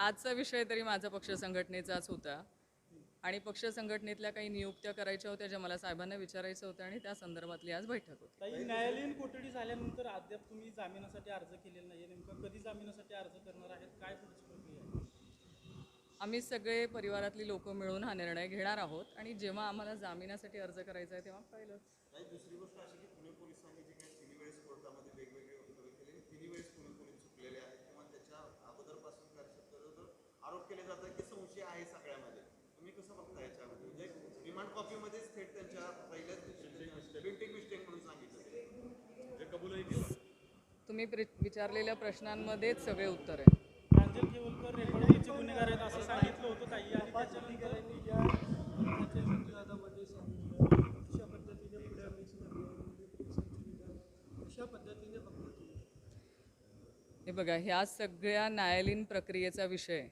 आजचा विषय तरी माझा पक्ष संघटनेचाच होता. आणि पक्ष संघटनेतल्या काही नियुक्त्या करायच्या होत्या ज्या मला साहेबांना विचारायचं होतं आणि त्या संदर्भातली आज बैठक होती. ताई न्यायालयीन कोठडी झाल्यानंतर अद्याप तुम्ही जामिनासाठी अर्ज केलेला नाही नेमकं कधी जामिनासाठी अर्ज करणार आहेत? काय पुढची प्रक्रिया आहे? आम्ही सगळे परिवारातली लोक मिळून हा निर्णय घेणार आहोत. आणि जेव्हा आम्हाला जामिनासाठी अर्ज करायचा आहे तेव्हा पाहिलंच. नाही दुसरी गोष्ट अशी की पुणे पोलिसांनी जे काही तिन्ही वेळेस कोर्टामध्ये वेगवेगळे वक्तव्य केले तिन्ही वेळेस पुणे पोलीस चुकलेले आहेत किंवा त्याच्या अगोदरपासून तर आरोप केले जातात की संशय आहे सगळ्यामध्ये तुम्ही कसं बघता याच्यामध्ये म्हणजे रिमांड कॉपीमध्येच थेट त्यांच्या पहिल्याच प्रिंटिंग मिस्टेक म्हणून सांगितलं जे कबूलही केलं तुम्ही विचारलेल्या प्रश्नांमध्येच सगळे उत्तर आहे प्रांजल खेवलकर रेकॉर्डिंगचे गुन्हेगार आहेत असं सांगितलं होतं ताई. आणि त्याच्यानंतर अशा पद्धतीने पुढे मिक्स अशा पद्धतीने फक्त तुम्ही हे बघा ह्या सगळ्या न्यायालयीन प्रक्रियेचा विषय आहे.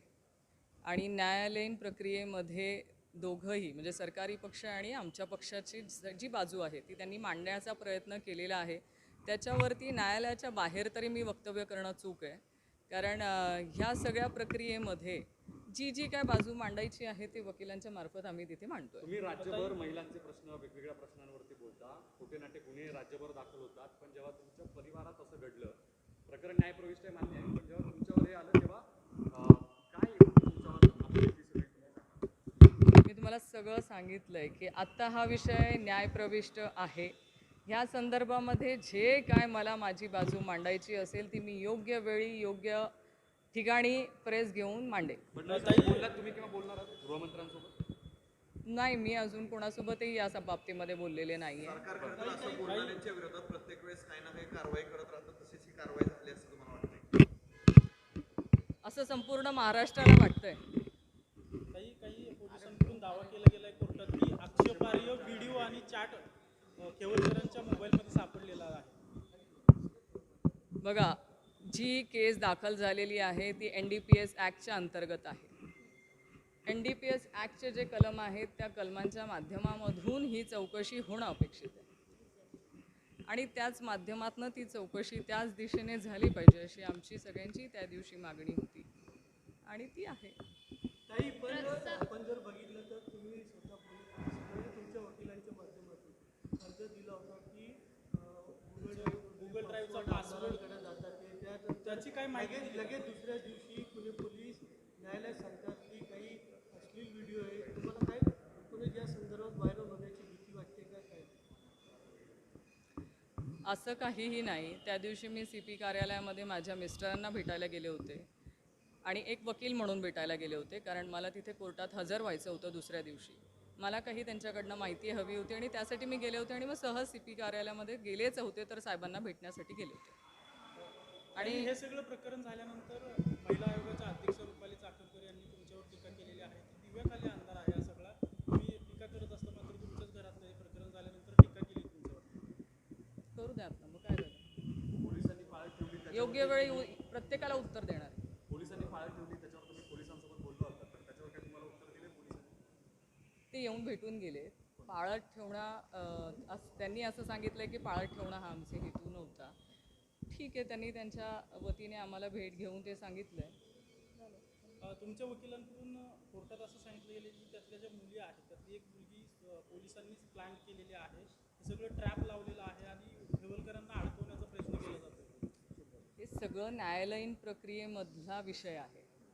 आणि न्यायालयीन प्रक्रियेमध्ये दोघंही म्हणजे सरकारी पक्ष आणि आमच्या पक्षाची जी बाजू आहे ती त्यांनी मांडण्याचा प्रयत्न केलेला आहे. त्याच्यावरती न्यायालयाच्या बाहेर तरी मी वक्तव्य करणं चूक आहे. कारण ह्या सगळ्या प्रक्रियेमध्ये जी जी काय बाजू मांडायची आहे ती वकिलांच्या मार्फत आम्ही तिथे मांडतोय. तुम्ही राज्यभर महिलांचे प्रश्न वेगवेगळ्या प्रश्नांवरती बोलता. खोटे नाटे गुन्हे राज्यभर दाखल होतात. पण जेव्हा तुमच्या परिवारात असं घडलं प्रकरण न्यायप्रविष्ट आहे मान्य आहे. पण जेव्हा तुमच्यावर हे आलं तेव्हा काय. मी तुम्हाला सगळं सांगितलंय की आत्ता हा विषय न्यायप्रविष्ट आहे. ह्या संदर्भामध्ये जे काय मला माझी बाजू मांडायची असेल ती मी योग्य वेळी योग्य ठिकाणी प्रेस घेऊन मांडेन. फडणवीस बोललात तुम्ही किंवा बोलणार आहात गृहमंत्र्यांसोबत? नाही मी अजून कोणासोबतही या बाबतीमध्ये बोललेले नाही असं बोलणाऱ्यांच्या विरोधात प्रत्येक वेळेस काही ना काही कारवाई करत राहतात तशीच ही कारवाई झाली असं तुम्हाला वाटतंय? असं संपूर्ण महाराष्ट्राला वाटतंय. काही काही दावा केला गेलाय कोर्टात की आक्षेपार्ह व्हिडिओ आणि चॅट खेवलकरांच्या मोबाईलमध्ये सापडलेला आहे. बघा जी केस दाखल झालेली आहे ती एन डी पी एस ॲक्टच्या अंतर्गत आहे. एन डी पी एस ॲक्टचे जे कलम आहेत त्या कलमांच्या माध्यमामधून ही चौकशी होणं अपेक्षित आहे. आणि त्याच माध्यमातनं ती चौकशी त्याच दिशेने झाली पाहिजे अशी आमची सगळ्यांची त्या दिवशी मागणी होती. आणि ती आहे. पण आपण जर बघितलं तर तुम्ही स्वतः पोलीस म्हणजे तुमच्या वकिलांच्या माध्यमातून अर्ज दिला होता की गुगल गुगल ड्राईव्हचा पासवर्डकडे जातात ते त्याची काय माहिती लगेच दुसऱ्या दिवशी पुणे पोलीस न्यायालयात सांगतात की काही अश्लील व्हिडिओ आहे. तुम्हाला काय पुणे या संदर्भात व्हायरल होण्याची भीती वाटते का काय? असं काहीही नाही. त्या दिवशी मी सी पी कार्यालयामध्ये माझ्या मिस्टरांना भेटायला गेले होते. आणि एक वकील म्हणून भेटायला गेले होते कारण मला तिथे कोर्टात हजर व्हायचं होतं दुसऱ्या दिवशी. मला काही त्यांच्याकडनं माहिती हवी होती आणि त्यासाठी मी गेले होते आणि मग सहज सी पी कार्यालयामध्ये गेलेच होते तर साहेबांना भेटण्यासाठी गेले होते. आणि हे सगळं प्रकरण झाल्यानंतर महिला आयोगाच्या अध्यक्ष रुपाली चाकरकर यांनी तुमच्यावर टीका केलेली आहे. ती दिव्याखाली अंधार आहे हा सगळा. तुम्ही टीका करत असता मात्र तुमच्याच घरातलं हे प्रकरण झाल्यानंतर टीका केली तुमच्यावर. करू द्यात ना मग काय झालं? पोलिसांनी पाळत ठेवली योग्य वेळी प्रत्येकाला उत्तर देणार आहे. पोलिसांनी पाळत ठेवली त्याच्यावर तुम्ही पोलिसांसोबत बोललो होता तर त्याच्यावर काय तुम्हाला उत्तर दिले पोलिसांनी? ते येऊन भेटून गेले. पाळत ठेवणं त्यांनी असं सांगितलं की पाळत ठेवणं हा आमचे हेतू नव्हता. ठीक आहे त्यांनी त्यांच्या वतीने आम्हाला भेट घेऊन ते सांगितलं अ, तुमच्या वकिलांकडून कोर्टात असं सांगितलं गेलं की त्यातल्या ज्या मुली आहेत त्यातली एक मुलगी पोलिसांनीच प्लॅन केलेली आहे. हे सगळं ट्रॅप लावलेलं आहे आणि खेवलकरांना अडकवण्याचा प्रयत्न केला जातो हे सगळं न्यायालयीन प्रक्रियेमधला विषय आहे.